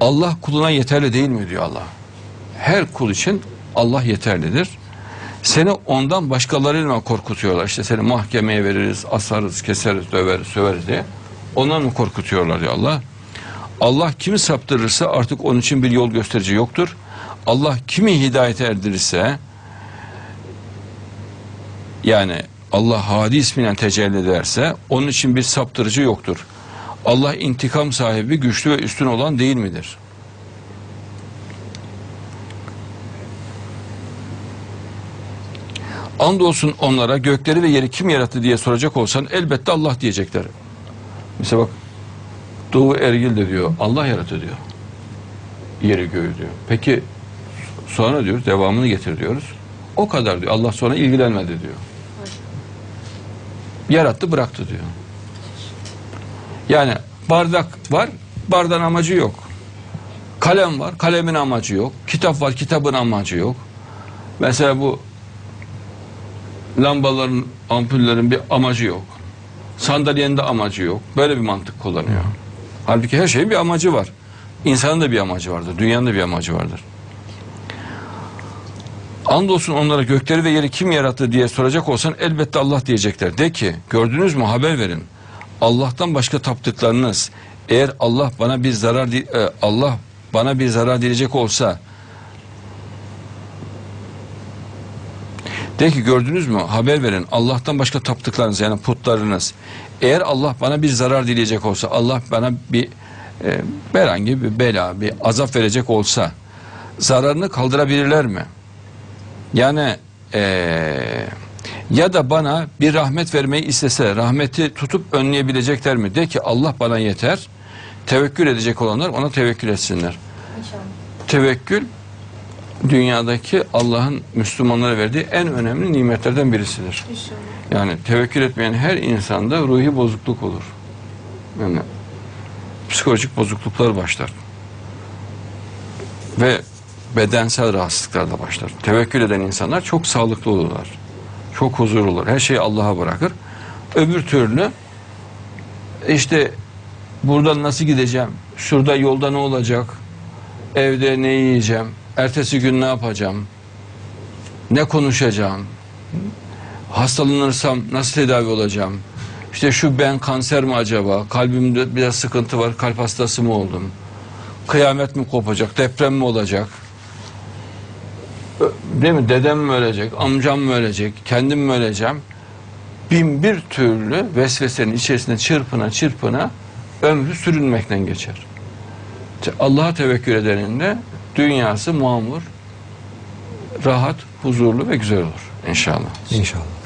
Allah kuluna yeterli değil mi diyor Allah. Her kul için Allah yeterlidir. Seni ondan başkalarıyla korkutuyorlar. İşte seni mahkemeye veririz, asarız, keseriz, döveriz, söveriz diye. Ondan mı korkutuyorlar diyor Allah. Allah kimi saptırırsa artık onun için bir yol gösterici yoktur. Allah kimi hidayete erdirirse yani Allah Hadi ismiyle tecelli ederse onun için bir saptırıcı yoktur. Allah intikam sahibi, güçlü ve üstün olan değil midir? Andolsun onlara gökleri ve yeri kim yarattı diye soracak olsan elbette Allah diyecekler. Mesela bak Doğu Ergil de diyor Allah yarattı diyor. Yeri göğü diyor. Peki sonra diyoruz devamını getir diyoruz. O kadar diyor. Allah sonra ilgilenmedi diyor. Yarattı bıraktı diyor. Yani bardak var, bardağın amacı yok. Kalem var, kalemin amacı yok. Kitap var, kitabın amacı yok. Mesela bu lambaların, ampullerin bir amacı yok. Sandalyenin de amacı yok. Böyle bir mantık kullanıyor. Halbuki her şeyin bir amacı var. İnsanın da bir amacı vardır. Dünyanın da bir amacı vardır. Andolsun onlara gökleri ve yeri kim yarattı diye soracak olsan elbette Allah diyecekler. De ki gördünüz mü haber verin. Allah'tan başka taptıklarınız eğer Allah bana bir zarar e, Allah bana bir zarar dileyecek olsa De ki gördünüz mü? Haber verin. Allah'tan başka taptıklarınız yani putlarınız. Eğer Allah bana bir zarar dileyecek olsa Allah bana bir e, herhangi bir bela bir azap verecek olsa zararını kaldırabilirler mi? Yani eee, ya da bana bir rahmet vermeyi istese rahmeti tutup önleyebilecekler mi? De ki Allah bana yeter. Tevekkül edecek olanlar ona tevekkül etsinler. İnşallah. Tevekkül dünyadaki Allah'ın Müslümanlara verdiği en önemli nimetlerden birisidir. İnşallah. Yani tevekkül etmeyen her insanda ruhi bozukluk olur. Yani psikolojik bozukluklar başlar. Ve bedensel rahatsızlıklar da başlar. Tevekkül eden insanlar çok sağlıklı olurlar. Çok huzurlu olur. Her şeyi Allah'a bırakır. Öbür türlü işte buradan nasıl gideceğim? Şurada yolda ne olacak? Evde ne yiyeceğim? Ertesi gün ne yapacağım? Ne konuşacağım? hastalanırsam nasıl tedavi olacağım? İşte şu ben kanser mi acaba? Kalbimde biraz sıkıntı var. Kalp hastası mı oldum? Kıyamet mi kopacak? Deprem mi olacak? Değil mi? Dedem mi ölecek? Amcam mı ölecek? Kendim mi öleceğim? Bin bir türlü vesvesenin içerisinde çırpına çırpına ömrü sürünmekten geçer. Allah'a tevekkül edenin de dünyası mamur, rahat, huzurlu ve güzel olur inşallah. İnşallah.